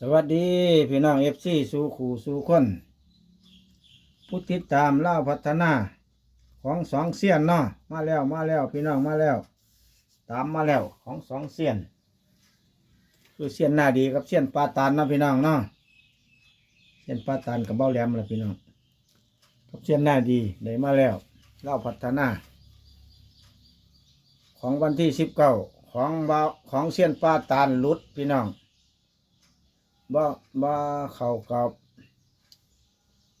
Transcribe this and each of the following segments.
สวัสดีพี่น้องเอฟซีสู่ขู่สู่คนผู้ติดตามเล่าพัฒนาของสองเสียนเนาะมาแล้วมาแล้วพี่น้องมาแล้ว ตามมาแล้วของสองเสียน คือเสียนหน้าดีกับเสียนปลาตานเนาะพี่น้องเนาะเสียนปลาตานกับเบ้าแหลมละพี่น้องกับเสียนหน้าดีได้มาแล้วเล่าพัฒนา ของวันที่สิบเก้าของเบาของเสียนปลาตานลุดพี่น้อง บ่บ่เขากับ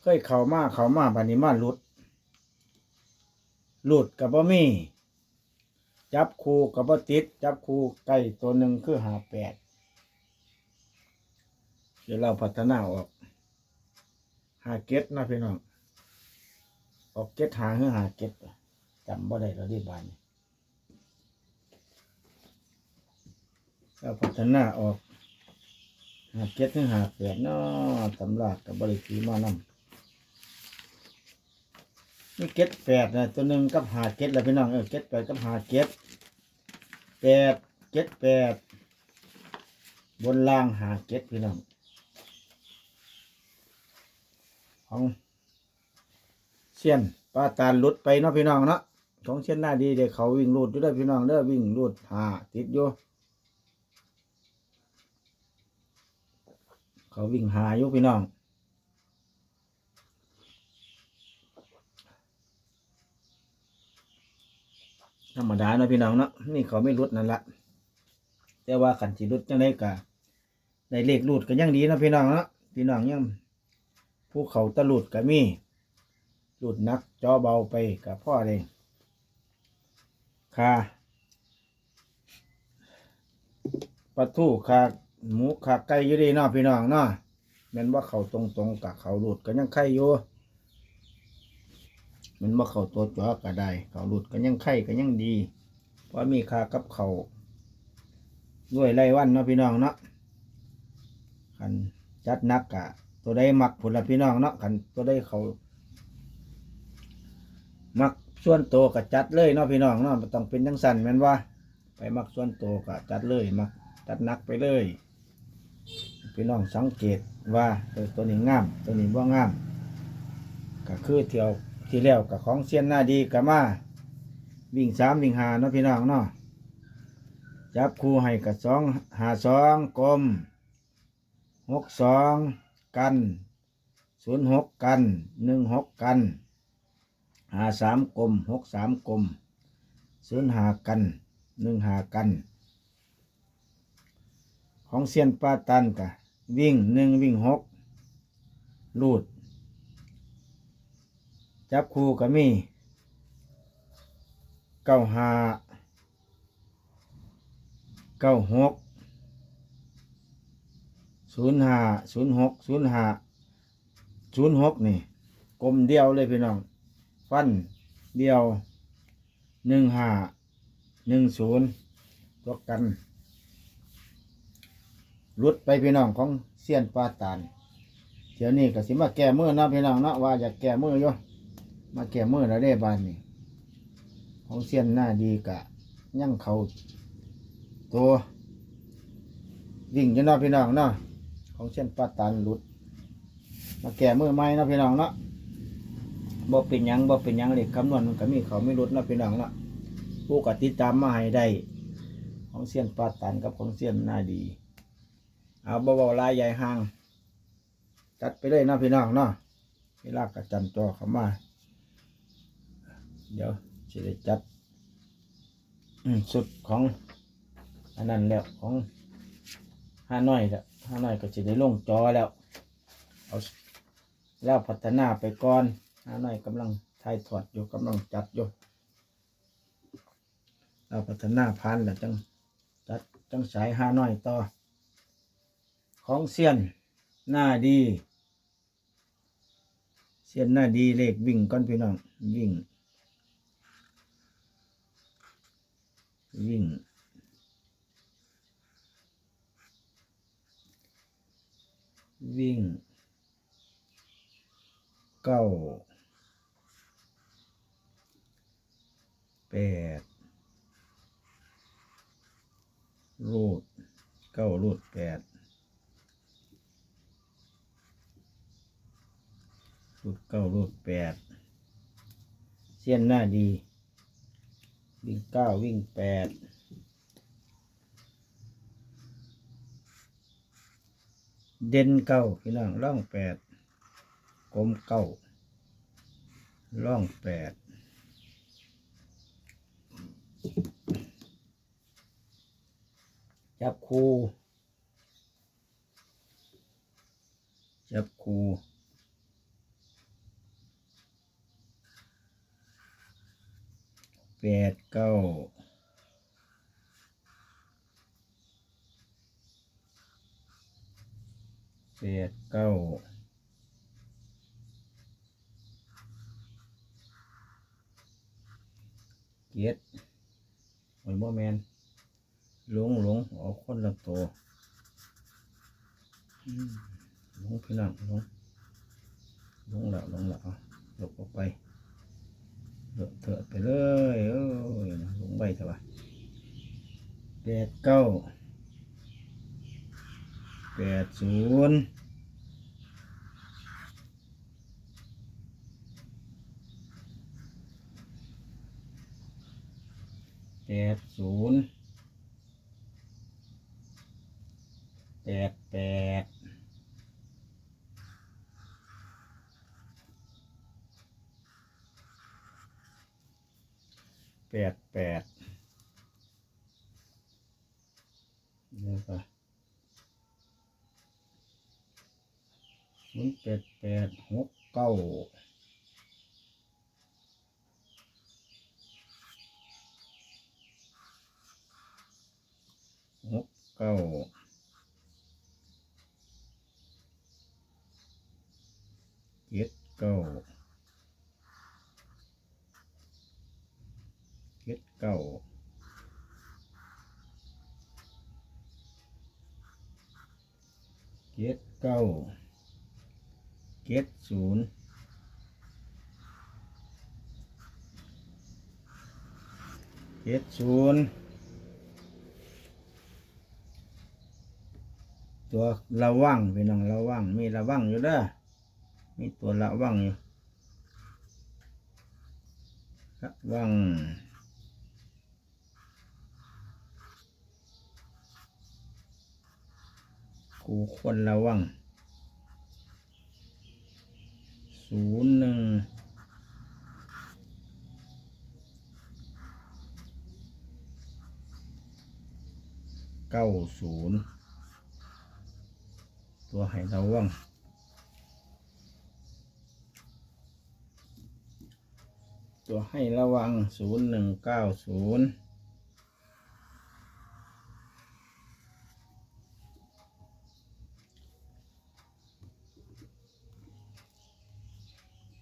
เคยเข้ามาเข้ามาบัดนี้มาหลุด หลุดกับบ่มีจับคู่กับบ่ติด จับคู่ไก่ตัวหนึ่งคือหาแปดเดี๋ยวเราพัฒนาออกหาเก็ดนะพี่น้องออกเก็ดหาหรือหาเก็ดจำบ่ได้แล้วที่บ้านเราพัฒนาออก เจ็ดถึงหาแปดเนาะตำรากับบริขีมานำนี่เก็ดแปดนะตัวหนึ่งกับหาเก็ดแล้วพี่น้องเออเก็ดแปดกับหาเก็ดแปดเก็ดแปดบนล่างหาเก็ดพี่น้องของเสียนปลาตาลลุดไปเนาะพี่น้องเนาะของเสียนหน้าดีเด็กเขาวิ่งรูดอยู่ด้วยพี่น้องเด้อวิ่งรูดหาติดอยู่ เขาวิ่งหาอยู่พี่น้องธรรมดาเนาะพี่น้องเนาะนี่เขาไม่รุดนั่นละแต่ว่าขันจีรุดจังไดกะได้เลขรูดก็ยังดีนะพี่น้องเนาะพี่น้องยังผู้เขาตะลุดก็มีรูดนักจอเบาไปกับพ่อเองค่ะปลาทูค่ะ หมูค่ะไก่อยู่ดีเนาะพี่น้องเนาะแม่นว่าเขาตรงๆกับเขาหลุดก็ยังไข่อยู่แมันว่าเขาตัวจ๋อก็ได้ เขาหลุดก็ยังไข่ก็ยังดี เพราะมีคากับเขาด้วยไล่วันเนาะพี่น้องเนาะคันจัดนักกะ ตัวได้มักผลละพี่น้องเนาะคันตัวได้เขา มักส่วนโตวก็จัดเลยเนาะพี่น้องเนาะต้องเป็นจังสันแม่นว่า ไปมักส่วนโตวก็จัดเลยมักจัดนักไปเลย พี่น้องสังเกตว่าตัวนี้งาม ตัวนี้ว่างาม ก็คือเที่ยวที่แล้วกับของเซียนหน้าดีกับมาวิ่งสามวิ่งหาเนาะพี่น้องเนาะจับคู่ให้กับสองหาสองกลมหกสองกันศูนย์หกกันหนึ่งหกกันหาสามกลมหกสามกลมศูนย์หากันหนึ่งหากัน ของเซียนปาตันกะ วิ่งหนึ่งวิ่งหกลูด จับคู่ก็มีเก้าห้าเก้าหกศูนย์หาศูนย์หกศูนย์หาศูนย์หกนี่กลมเดียวเลยพี่น้อง ฟันเดียวหนึ่งห้าหนึ่งศูนย์ตัวกัน รุดไปพี่น้องของเซียนปาตานเดี๋ยวนี้ก็สิมาแก้มือเนาะพี่น้องเนาะว่าอยากแก้มืออยู่มาแก้มือแล้วได้บ้านนี่ของเสียนหน้าดีกะยั่งเขาตัววิ่งจะนอพี่น้องเนาะของเสียนปาตันหลุด มาแก้มือใหม่เนาะพี่น้องเนาะบ่เป็นยังบ่เป็นยังเลยคำนวณมันก็มีเขาไม่หลุดนาะพี่น้องเนาะผู้กติดตามมาให้ได้ ของเสียนปาตันกับของเสียนหน้าดี เอาเบาๆลายใหญ่ห่าง จัดไปเลยนะพี่น้องเนาะเวลากระจันจอเข้ามา เดี๋ยวจะได้จัดสุดของอันนั้นแล้วของห้าน้อยแล้วห้าน้อยก็จะได้ลงจอแล้ว เอาแล้วพัฒนาไปก่อนห้าน้อยกำลังถ่ายถอดอยู่กำลังจัดอยู่เราพัฒนาพันแล้วจังจัดจังสายห้าน้อยต่อ ของเซียนหน้าดีเสียนหน้าดีเลขวิ่งก้อนพี่น้องวิ่ง วิ่ง วิ่งเก้าแปดรูดเก้ารูดแปด รูดเก้ารูดแปดเสี้ยนหน้าดี วิ่งเก้าวิ่งแปดเด่นเก้าพี่น้องร่องแปดกลมเก้าร่องแปดจับคูจับคู แปดเก้าแปดเก้าเกียรติโอ้ยบ่แมนหลงหลงเอาคนละตัวอืมหลงพี่น้องหลงหลงแล้วหลงแล้วเอาหลบออกไป เลอะเถอะไปเลยเอ้ยหลงไปเถอะวะแปดเก้าแปดศูนย์แปดศูนย์แปดแปดแปดแปดเดี๋ยวก่อนศูนย์แปดแปดหกเก้าหก เก้าเจ็ดเก้าเจ็ดเก้าเจ็ดเก้าเจ็ดศูนย์เจ็ดศูนย์ ตัวระวังพี่น้องระวังมีระวังอยู่เด้อมีตัวระวังอยู่ระวังกูควรระวังศูนย์หนึ่งเก้าศูนย์ ตัวให้ระวังตัวให้ระวังศูนย์หนึ่งเก้าศูนย์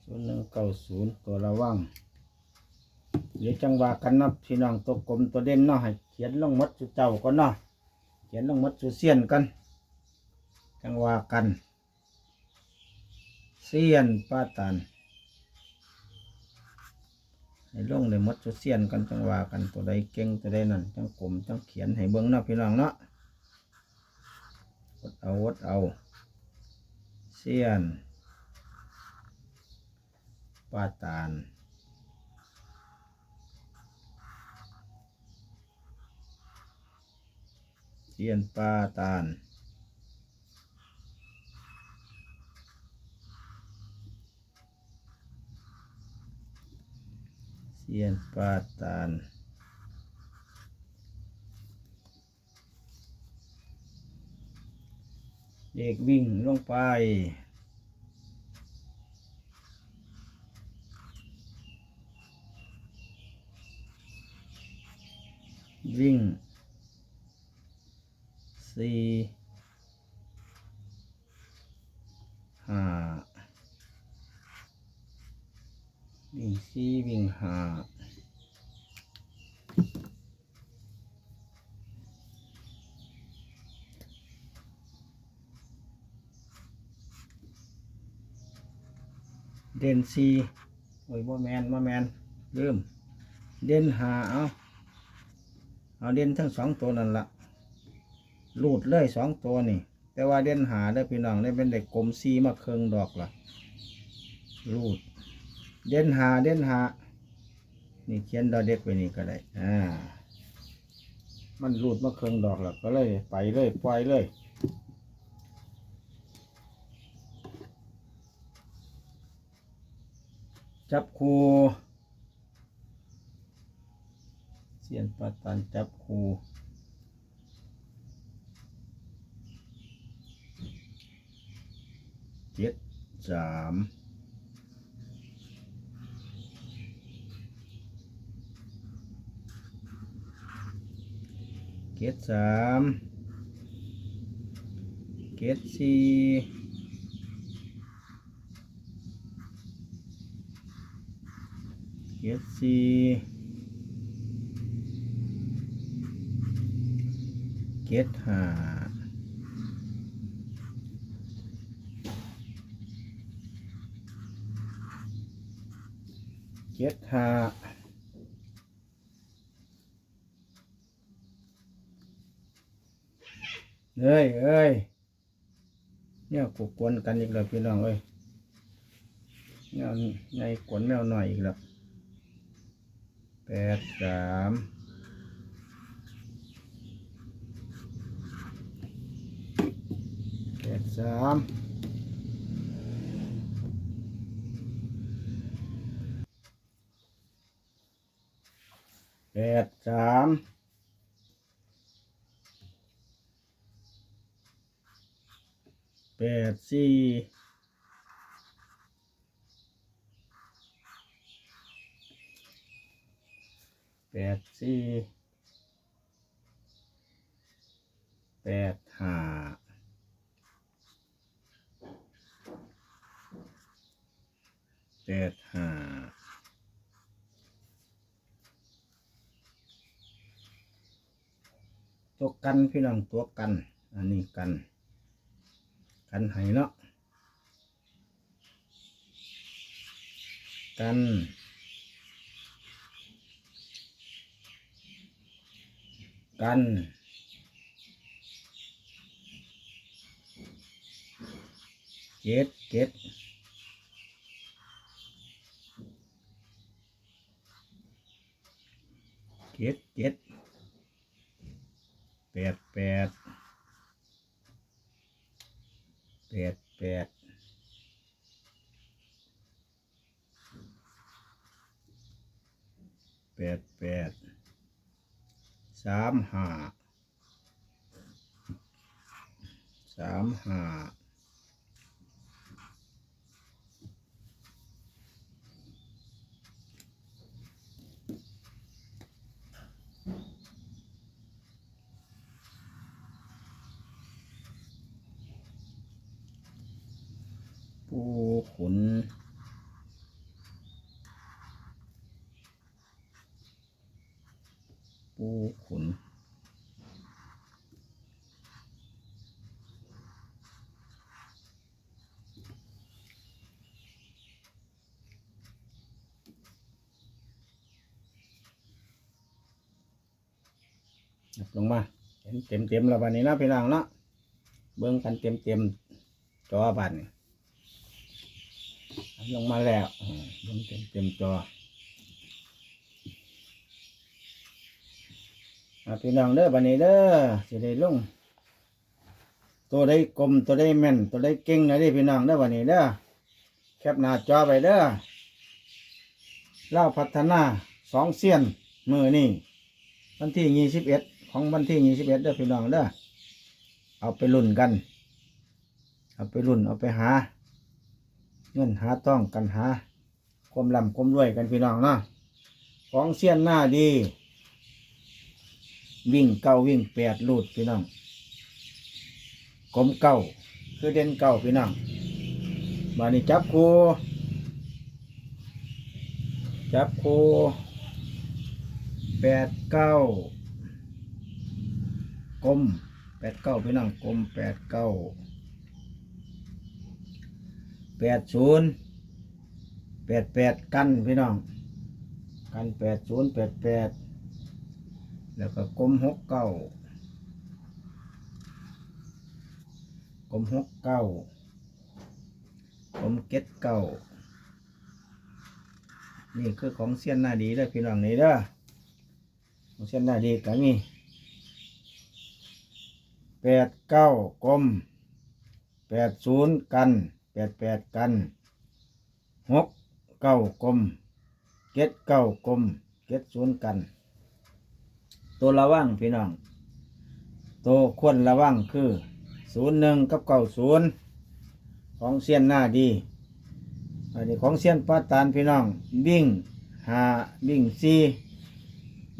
ศูนย์เก้าศูนย์ตัวระวัง เดี๋ยวจังหวะกันนะพี่น้องตัวกลมตัวเด่นเนาะให้เขียนลงมัดสุเจ้าก่อนเนาะ เขียนลงมัดสุเสียนกัน จังหวะกันเสียนป้าตันให้ลงเลยมัดสุเสียนกันจังหวะกันตัวใดเก่งตัวใดนั่นจังกลมจังเขียนให้เบิ้งเนาะพี่น้องเนาะวดเอาวดเอาเสียนป้าตานเสียนป้าตาน เสียนปาตานเด็กวิ่งลงไป วิ่งสี่ห้า วิ่งสี่วิ่งห้าเด่นสี่โอ้ยบ่แมนบ่แมนลืมเด่นหาเอาเอาเด่นทั้งสองตัวนั่นละรูดเลยสองตัวนี่ แต่ว่าเด่นหาได้พี่น้องได้เป็นเด็กกลมซีมาเคืองดอกละรูด เด่นหาเด่นหานี่เขียนดอเด็กไปนี่ก็ได้ อ่า มันรูดมาเครื่องดอกแล้วก็เลย ไปเลยปล่อยเลยจับคูเสียนปาตันจับคูเจ็ดสาม เกตสามเกตสี่เกตสี่เกตห้าเกตห้า เอ้ยเอ้ยเนี่ยกูกวนกันอีกแล้วพี่น้องเอ้ยเนี่ยในกวนแมวหน่อยอีกแล้วแปดสามแปดสามแปดสาม แปดสี่แปดสี่แปดห้าแปดห้าตัวกันพี่น้องตัวกัน อันนี้กัน กันไห้เนาะกันกันเจ็ดเจ็ดเจ็ดเจ็ดแปดแปดแป ดแปดแปดแปดสามห้าสามห้าปูขุน ปูขนลงมาเห็นเต็มเต็มแล้ววันนี้นะพี่น้องเนาะเบิ้งกันเต็มเต็มจอบันลงมาแล้วเบิ้งเต็มเต็มจออะ พี่น้องเด้อบันนี้เด้อสิได้ลงตัวได้กลมตัวได้แม่นตัวได้เก่งนะเด้อพี่น้องเด้อบันนี้เด้อแคปหน้าจอไปเด้อเล่าพัฒนาสองเสี้ยนมือนี่วันที่ยี่สิบเอ็ดของวันที่ยี่สิบเอ็ดเด้อพี่น้องเด้อเอาไปรุ่นกัน เอาไปรุ่นเอาไปหา เงินหาต้องกันหา ความร่ำความรวยกันพี่น้องเนาะของเสี้ยนหน้าดี วิ่งเก้าวิ่งแปดลูดพี่น้องกลมเก้าคือเด่นเก้าพี่น้องบานี้จับคูจับคูแปดเก้ากลมแปดเก้าพี่น้องกลมแปดเก้าแปดศูนย์แปดแปดกันพี่น้องกันแปดศูนย์แปดแปด แล้วก็กลมหกเก้ากลมหกเก้ากลมเก็ดเก้านี่คือของเสี้ยนหน้าดีเด้อพี่น้องนี่เด้อของเสี้ยนหน้าดีก็มีแปดเก้ากลมแปดศูนย์กันแปดแปดกันหกเก้ากลมเจ็ดเก้ากลมเจ็ดศูนย์กัน ตัวระวังพี่น้อง ตัวควรระวังคือศูนย์หนึ่งกับเก้าศูนย์ของเสี้ยนหน้าดี อันนี้ของเซียนปาตานพี่น้องวิ่งหาวิ่งซี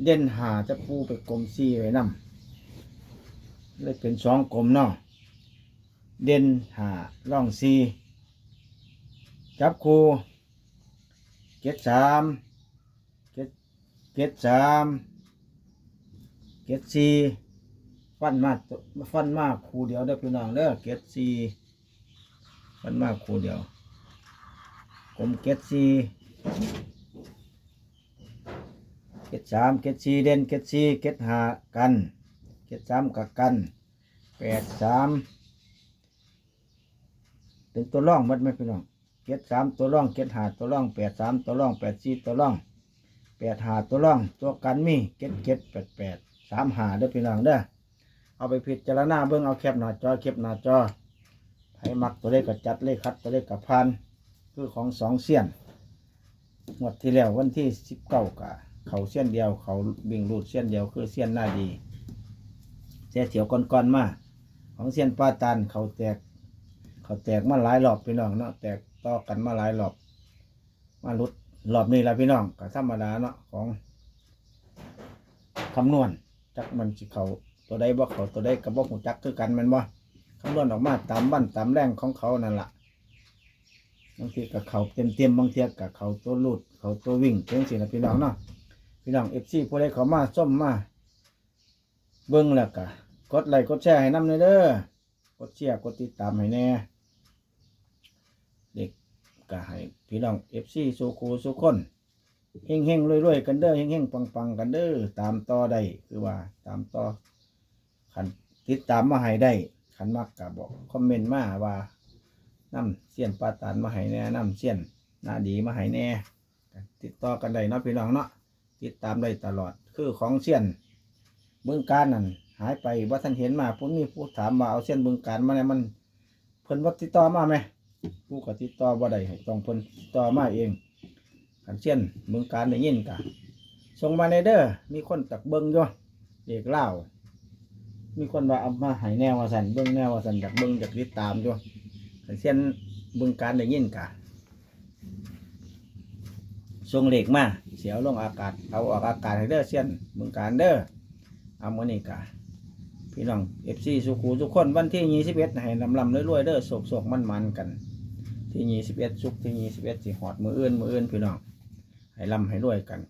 เด่นหาจะปูไปกลมซีไว้นำเลยเป็นสองกลมเนาะเด่นหาล่องซีจับคูเก็ดสามเก็ดเก็ดสาม เก็ดซีฟันมาฟันมาคูเดียวได้พี่น้องเด้อเก็ดซีฟันมาคูเดียวกลมเกตซีเกตสามเกตซีเด่นเกตซีเกตหากันเกตสามกับกันแปดสามเป็นตัวร่องมัดไหมพี่น้องเกตสามตัวร่องเกตหาตัวร่องแปดสามตัวร่องแปดสี่ตัวร่องแปดหาตัวร่องตัวกันมีเกตเกตแปดแปด สามหาเด้อพี่น้องเด้อเอาไปพิจารณาเบิ่งเอาแคปหน้าจอแคปหน้าจอให้มักตัวเลขก็จัดเลขคัดตัวเลขกับพันคือของสองเสี้ยนงวดที่แล้ววันที่สิบเก้ากะเขาเสี้ยนเดียว เขาบิ่งรูดเสี้ยนเดียวคือเสี้ยนหน้าดีเสียเถียวก่อนๆมาของเสี้ยนป้าตันเขาแตก เขาแตกมาหลายรอบพี่น้องเนาะแตกต่อกันมาหลายรอบมาลุดรอบนี้ละพี่น้องก็ธรรมดาเนาะของคำนวณ จักมันสิเขาตัวใดบ่เขาตัวใดกับบ่หูจักคือกันมันบ่คำนวณออกมาตามบั้นตามแรงของเขานั่นละบางทีกับเขาเต็มเต็มบางทีกับเขาตัวหลูดเขาตัววิ่งเพียงสินะพี่น้องเนาะพี่น้องเอฟซีผู้ใดเขามาส้มมาเบิ้งแล้วก็กดไลค์กดแชร์ให้น้ำเลยเด้อกดแชร์กดติดตามให้แน่เด็กก็ให้พี่น้องเอฟซีสู้ครูสู้คน เฮงเฮงรวยๆกันเด้อเฮงเฮงๆปังๆกันเด้อตามต่อได้คือว่า ตามต่อขันติดตามมาให้ได้ขันมักกับบอกคอมเมนต์มาว่าน้ำเสี้ยนปลาตานมาให้แน่น้ำเสี้ยนหน้าดีมาให้แน่ติดต่อกันได้นะพี่น้องเนาะติดตามได้ตลอดคือของเสี้ยนบึงการนั่นหายไปว่าท่านเห็นมาผมมีผู้ถามว่าเอาเสี้ยนบึงการมาเนี่ยมันเพิ่นว่าติดต่อมาไหมผู้ก็ติดต่อบ่ได้ให้ต้องเพิ่นติดต่อมาเอง ขันเสี้ยนบึงการได้ยินกะส่งมาในเด้อมีคนตักเบิ้งอยู่เด็กเล่ามีคนว่าเอามาให้แนวว่าสันเบิ้งแนวว่าสันจากเบิ้งจากติดตามอยู่เส้นบึงการได้ยินกะส่งเหล็กมาเสียวลงอากาศเอาออกอากาศให้เด้อเส้นบึงการเด้อเอามือนี้กะพี่น้องเอฟซีสุขูทุกคนวันที่ยี่สิบเอ็ดให้ลำลำรวยๆเด้อโศกโศกมันมันกัน ที่ยี่สิบเอ็ดสุกที่ยี่สิบเอ็ดสิหอดมืออื่นมืออื่นพี่น้อง ให้ลำให้รวยกัน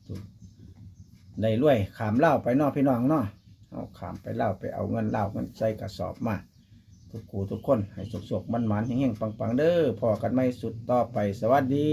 ได้รวยขามเล่าไปนอกพี่น้องเนาะเอาขามไปเล่าไปเอาเงินเล่าเงินใส่กระสอบมาทุกคู่ทุกคนให้สุขๆมันมั่นเฮงๆปังๆเด้อพอกันไม่สุดต่อไปสวัสดี